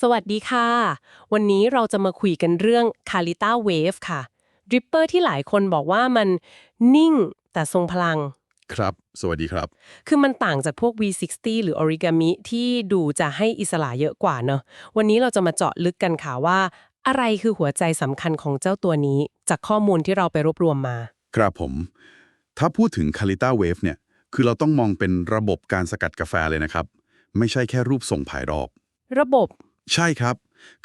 สวัสดีค่ะ วันนี้เราจะมาคุยกันเรื่อง c a l i t a Wave ค่ะดริปเปอร์ที่หลายคนบอกว่ามันนิ่งแต่ทรงพลัง ครับ สวัสดีครับ คือมันต่างจากพวก V60 หรือ Origami ที่ดูจะให้อิสระเยอะกว่าเนอะวันนี้เราจะมาเจาะลึกกันค่ะว่า อะไรคือหัวใจสำคัญของเจ้าตัวนี้ จากข้อมูลที่เราไปรวบรวมมา ครับผม ถ้าพูดถึง c a l i t a Wave เนี่ย คือเราต้องมองเป็นระบบการสกัดกาแฟเลยนะครับ ไม่ใช่แค่รูปทรงภายรอบระบบ ใช่ครับ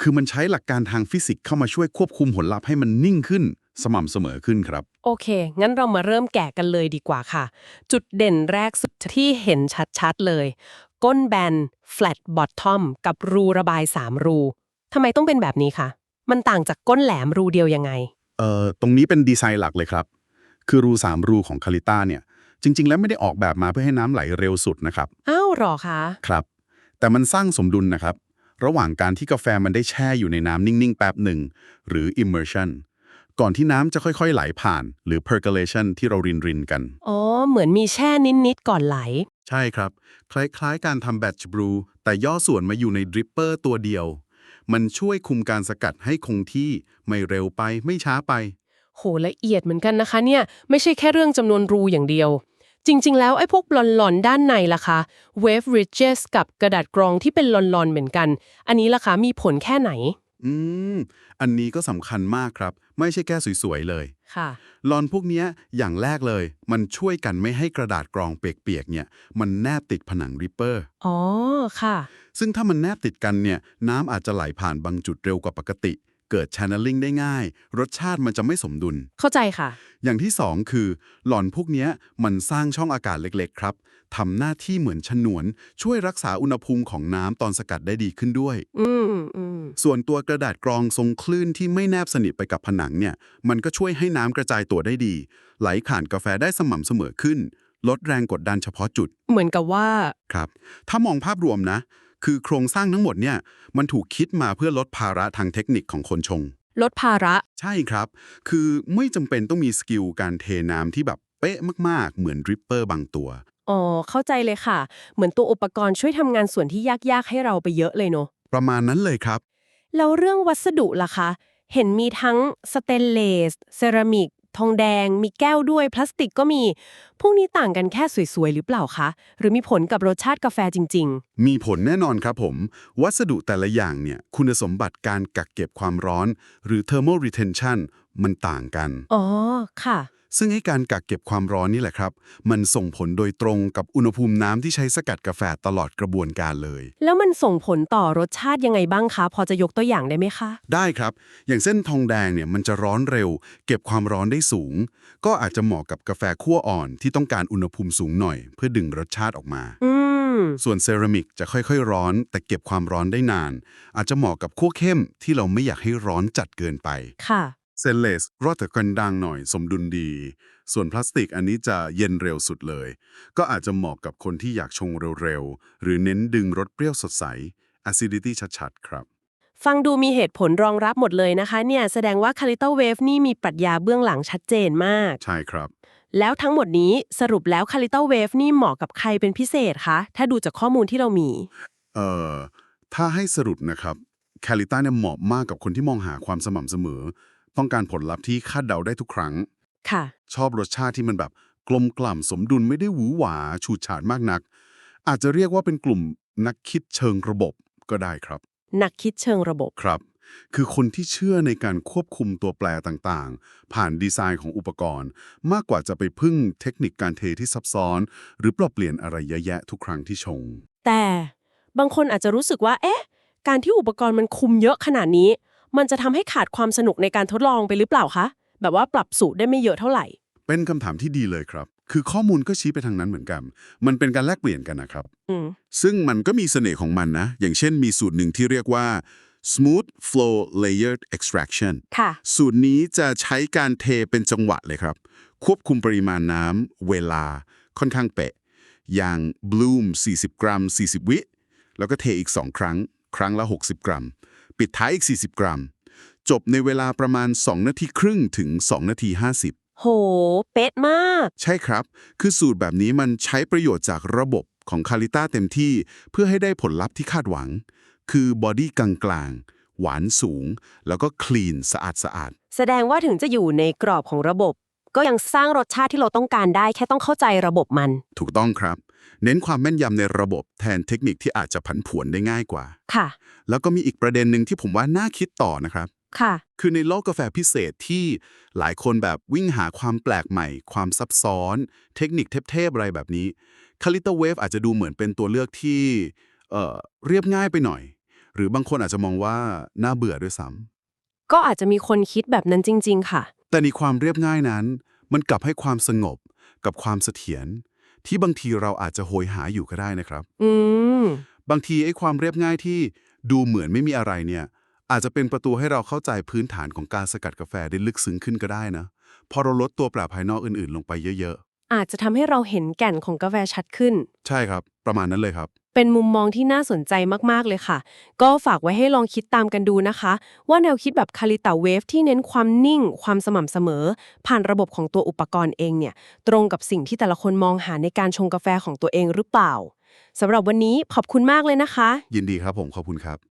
คือมันใช้หลักการทางฟิสิกส์เข้ามาช่วยควบคุมผลลัพธ์ให้มันนิ่งขึ้น สม่ำเสมอขึ้นครับ โอเค งั้นเรามาเริ่มแกะกันเลยดีกว่าค่ะ จุดเด่นแรกสุดที่เห็นชัดๆเลย ก้นแบน flat bottom กับรูระบาย 3 รูทำไมต้องเป็นแบบนี้คะ มันต่างจากก้นแหลมรูเดียวยังไง เอ่อ ตรงนี้เป็นดีไซน์หลักเลยครับ คือรู 3 รูของคาลิต้าเนี่ย จริง ๆ แล้วไม่ได้ออกแบบมาเพื่อให้น้ำไหลเร็วสุดนะครับ อ้าวหรอคะ ครับ แต่มันสร้างสมดุลนะครับ ระหว่างการที่กาแฟมันได้แช่อยู่ในน้ำนิ่ง ๆ แป๊บหนึ่ง หรือ immersion ก่อนที่น้ำจะค่อยๆ ไหลผ่าน หรือ percolation ที่เรารินรินๆกัน อ๋อ เหมือนมีแช่นิด ๆ ก่อนไหล ใช่ครับ คล้าย ๆ การทำแบตชบรูแต่ย่อส่วนมาอยู่ในดริปเปอร์ตัวเดียว มันช่วยคุมการสกัดให้คงที่ไม่เร็วไปไม่ช้าไป โหละเอียดเหมือนกันนะคะเนี่ย ไม่ใช่แค่เรื่องจำนวนรูอย่างเดียว จริง ๆ แล้วไอ้พวกหลอนๆ ด้านในล่ะคะ wave ridges กับกระดาษกรองที่เป็นหลอนๆ เหมือนกัน อันนี้ล่ะคะมีผลแค่ไหน อืม อันนี้ก็สำคัญมากครับ ไม่ใช่แค่สวยๆ เลย ค่ะ ลอนพวกเนี้ยอย่างแรกเลย มันช่วยกันไม่ให้กระดาษกรองเปียกๆ เนี่ย มันแนบติดผนังริปเปอร์ อ๋อ ค่ะ ซึ่งถ้ามันแนบติดกันเนี่ย น้ำอาจจะไหลผ่านบางจุดเร็วกว่าปกติ เกิด channeling ได้ง่าย รสชาติมันจะไม่สมดุล เข้าใจค่ะ อย่างที่สองคือ หลอนพวกเนี้ยมันสร้างช่องอากาศเล็กๆ ครับทำหน้าที่เหมือนฉนวน ช่วยรักษาอุณหภูมิของน้ำตอนสกัดได้ดีขึ้นด้วย อืมอืมส่วนตัวกระดาษกรองทรงคลื่นที่ไม่แนบสนิทไปกับผนังเนี่ย มันก็ช่วยให้น้ำกระจายตัวได้ดี ไหลผ่านกาแฟได้สม่ำเสมอขึ้น ลดแรงกดดันเฉพาะจุด เหมือนกับว่า ครับ ถ้ามองภาพรวมนะ คือโครงสร้างทั้งหมดเนี่ยมันถูกคิดมาเพื่อลดภาระทางเทคนิคของคนชง ลดภาระ ใช่ครับ คือไม่จำเป็นต้องมีสกิลการเทน้ำที่แบบเป๊ะมากๆ เหมือนดริปเปอร์บางตัว อ๋อ เข้าใจเลยค่ะ เหมือนตัวอุปกรณ์ช่วยทำงานส่วนที่ยาก ๆ ให้เราไปเยอะเลยเนอะประมาณนั้นเลยครับ แล้วเรื่องวัสดุล่ะคะ เห็นมีทั้งสเตนเลส เซรามิก ทองแดง มีแก้วด้วยพลาสติกก็มี พวกนี้ต่างกันแค่สวยๆ หรือเปล่าคะ หรือมีผลกับรสชาติกาแฟจริง ๆ มีผลแน่นอนครับผม วัสดุแต่ละอย่างเนี่ย คุณสมบัติการกักเก็บความร้อน หรือ thermal retention มันต่างกันๆอ๋อ ค่ะ ซึ่งให้การกักเก็บความร้อนนี่แหละครับ มันส่งผลโดยตรงกับอุณหภูมิน้ำที่ใช้สกัดกาแฟตลอดกระบวนการเลย แล้วมันส่งผลต่อรสชาติยังไงบ้างคะ พอจะยกตัวอย่างได้ไหมคะ ได้ครับ อย่างเส้นทองแดงเนี่ยมันจะร้อนเร็ว เก็บความร้อนได้สูง ก็อาจจะเหมาะกับกาแฟคั่วอ่อนที่ต้องการอุณหภูมิสูงหน่อย เพื่อดึงรสชาติออกมา อืม ส่วนเซรามิกจะค่อยๆ ร้อน แต่เก็บความร้อนได้นาน อาจจะเหมาะกับคั่วเข้มที่เราไม่อยากให้ร้อนจัดเกินไป ค่ะ เซนเลสรอดแต่กันดังหน่อยสมดุลดี ส่วนพลาสติกอันนี้จะเย็นเร็วสุดเลย ก็อาจจะเหมาะกับคนที่อยากชงเร็วๆ หรือเน้นดึงรสเปรี้ยวสดใส acidity ชัดๆ ครับ ฟังดูมีเหตุผลรองรับหมดเลยนะคะเนี่ย แสดงว่า c a l i t a Wave นี่มีปรัชญาเบื้องหลังชัดเจนมาก ใช่ครับ แล้วทั้งหมดนี้สรุปแล้ว c a l i t a Wave นี่เหมาะกับใครเป็นพิเศษคะ ถ้าดูจากข้อมูลที่เรามี เอ่อ ถ้าให้สรุปนะครับแคลิต้าเนี่ยเหมาะมากกับคนที่มองหาความสม่ำเสมอ ต้องการผลลัพธ์ที่คาดเดาได้ทุกครั้ง ค่ะ ชอบรสชาติที่มันแบบกลมกล่ำสมดุลไม่ได้หวือหวาฉูดฉาดมากนัก อาจจะเรียกว่าเป็นกลุ่มนักคิดเชิงระบบก็ได้ครับ นักคิดเชิงระบบครับ คือคนที่เชื่อในการควบคุมตัวแปรต่างๆ ผ่านดีไซน์ของอุปกรณ์ มากกว่าจะไปพึ่งเทคนิคการเทที่ซับซ้อน หรือปรับเปลี่ยนอะไรเยอะแยะทุกครั้งที่ชง แต่บางคนอาจจะรู้สึกว่า เอ๊ะ การที่อุปกรณ์มันคุมเยอะขนาดนี้ มันจะทำให้ขาดความสนุกในการทดลองไปหรือเปล่าคะ แบบว่าปรับสูตรได้ไม่เยอะเท่าไหร่ เป็นคำถามที่ดีเลยครับ คือข้อมูลก็ชี้ไปทางนั้นเหมือนกัน มันเป็นการแลกเปลี่ยนกันนะครับอืมซึ่งมันก็มีเสน่ห์ของมันนะ อย่างเช่นมีสูตรหนึ่งที่เรียกว่า smooth flow layered extraction ค่ะสูตรนี้จะใช้การเทเป็นจังหวะเลยครับ ควบคุมปริมาณน้ำเวลาค่อนข้างเป๊ะ อย่าง bloom 40 กรัม 40 วิ แล้วก็เทอีก 2 ครั้ง ครั้งละ 60 กรัม ปิดท้ายอีก 40 กรัม จบในเวลาประมาณ 2 นาทีครึ่งถึง 2 นาที 50 โห เป๊ะมาก ใช่ครับ คือสูตรแบบนี้มันใช้ประโยชน์จากระบบของคาลิต้าเต็มที่เพื่อให้ได้ผลลัพธ์ที่คาดหวัง คือบอดี้กลางๆ หวานสูง แล้วก็คลีนสะอาดสะอาด แสดงว่าถึงจะอยู่ในกรอบของระบบ ก็ยังสร้างรสชาติที่เราต้องการได้แค่ต้องเข้าใจระบบมัน ถูกต้องครับ เน้นความแม่นยำในระบบแทนเทคนิคที่อาจจะผันผวนได้ง่ายกว่า ค่ะ แล้วก็มีอีกประเด็นหนึ่งที่ผมว่าน่าคิดต่อนะครับ ค่ะ คือในโลกกาแฟพิเศษที่หลายคนแบบวิ่งหาความแปลกใหม่ ความซับซ้อน เทคนิคเทพๆอะไรแบบนี้คาลิตาเวฟอาจจะดูเหมือนเป็นตัวเลือกที่เอ่อเรียบง่ายไปหน่อย หรือบางคนอาจจะมองว่าน่าเบื่อด้วยซ้ำก็อาจจะมีคนคิดแบบนั้นจริง ๆ ค่ะ แต่ในความเรียบง่ายนั้น มันกลับให้ความสงบกับความเสถียร ที่บางทีเราอาจจะโหยหาอยู่ก็ได้นะครับ อืม บางทีไอ้ความเรียบง่ายที่ดูเหมือนไม่มีอะไรเนี่ย อาจจะเป็นประตูให้เราเข้าใจพื้นฐานของการสกัดกาแฟได้ลึกซึ้งขึ้นก็ได้นะ พอเราลดตัวแปรภายนอกอื่นๆ ลงไปเยอะอาจจะทำให้เราเห็นแก่นของกาแฟชัดขึ้น ๆ ใช่ครับ ประมาณนั้นเลยครับ เป็นมุมมองที่น่าสนใจมาก ๆ เลยค่ะ ก็ฝากไว้ให้ลองคิดตามกันดูนะคะ ว่าแนวคิดแบบคาลิตาเวฟที่เน้นความนิ่ง ความสม่ำเสมอ ผ่านระบบของตัวอุปกรณ์เองเนี่ย ตรงกับสิ่งที่แต่ละคนมองหาในการชงกาแฟของตัวเองหรือเปล่าสำหรับวันนี้ขอบคุณมากเลยนะคะ ยินดีครับผมขอบคุณครับ